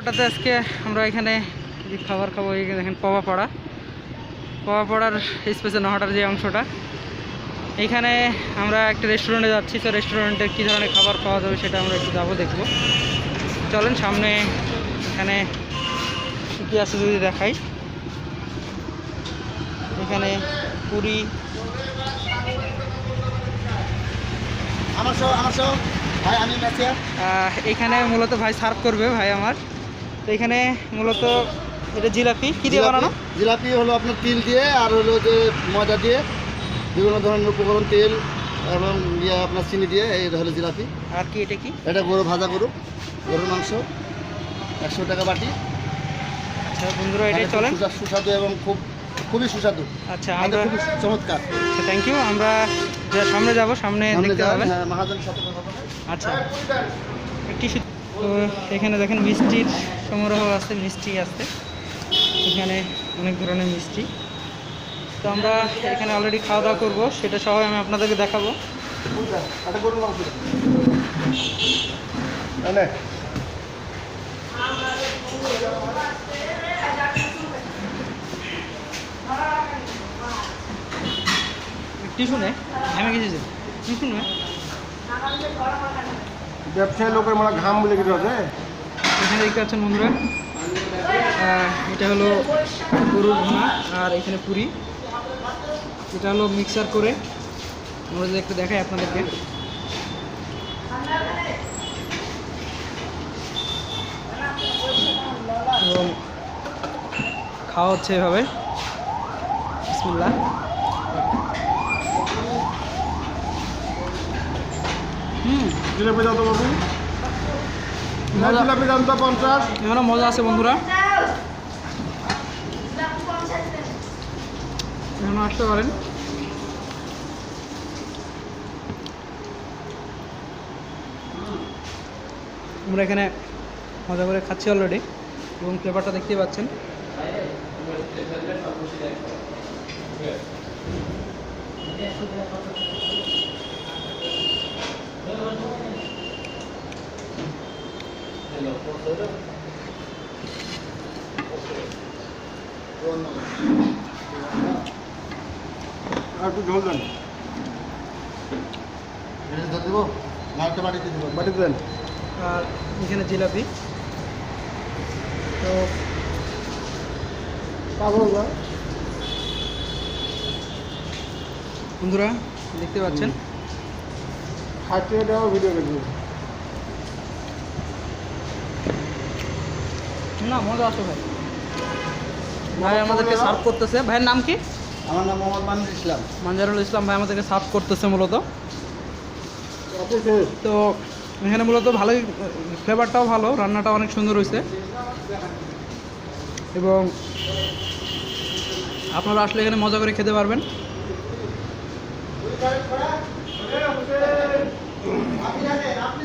হঠাৎ আজকে আমরা এখানে যে খাবার খাব দেখেন পবা পড়া। পবা পড়ার স্পেসে নহাটার যে অংশটা। এখানে আমরা একটা রেস্টুরেন্টে যাচ্ছি তো রেস্টুরেন্টে কী ধরনের খাবার পাওয়া যাবে সেটা আমরা একটু যাব দেখব। চলেন সামনে এখানে কী কী আছে যদি দেখাই। এখানে পুরি। এখানে মূলত ভাই সার্ভ করবে ভাই আমার। তো এখানে মূলত এটা জিলাপি। কী দিয়ে বানানো? জিলাপি হলো আপনার তিল দিয়ে আর হলো যে ময়দা দিয়ে বিভিন্ন ধরনের উপকরণ তেল এবং ইয়ে আপনার চিনি দিয়ে এই হলো জিলাপি। আর কি এটা কি? এটা গরু ভাজা গরু গরুর মাংস একশো টাকা বাটি। আচ্ছা বন্ধুরা এটাই চলেন। সুস্বাদু- এবং খুব খুবই সুস্বাদু। আচ্ছা আমরা চমৎকার। থ্যাংক ইউ আমরা যা সামনে যাব সামনে দেখতে পাবেন। হ্যাঁ, মহাজন সাথে কথা। আচ্ছা। টিস্যু তো এখানে দেখেন মিষ্টির সমারোহ আছে মিষ্টি আছে। এখানে অনেক ধরনের মিষ্টি। তো আমরা এখানে অলরেডি খাওয়া দাওয়া করব সেটা সবাই আমি আপনাদেরকে দেখাবো। বুঝলেন? এটা গরুর মাংস ব্যবসায়ী লোকের মানে ঘাম বলে কিছু আছে? এখানে দেখতে পাচ্ছেন বন্ধুরা এটা হলো গরুর ভুনা আর এখানে পুরি। এটা হলো মিক্সার করে। আমরা যদি একটু দেখাই আপনাদেরকে। এবং খাওয়া হচ্ছে এভাবে। বিসমিল্লাহ। জিলাপি দাও তো বাবু। জিলাপি দাম তো পঞ্চাশ। এখানে মজা আছে বন্ধুরা। এখানে আসতে পারেন। আমরা এখানে মজা করে খাচ্ছি অলরেডি এবং ফ্লেভারটা দেখতেই পাচ্ছেন। আর একটু ঝোল দেন দেবো মালটা বাড়িতে দেবো বাড়িতে দেন আর এখানে জিলাপি। তো বন্ধুরা দেখতে পাচ্ছেন? খাচ্ছে এটাও ভিডিও দেখব না মজা আসো ভাই। ভাই আমাদেরকে করতেছে। ভাইয়ের নাম আমার নাম ইসলাম। ইসলাম ভাই আমাদেরকে সার্ভ করতেছে মূলত। আচ্ছা, আচ্ছা। তো এখানে মূলত ভালোই ফ্লেভারটাও ভালো রান্নাটা অনেক সুন্দর হয়েছে। এবং আপনারা আসলে এখানে মজা করে খেতে পারবেন। আপনি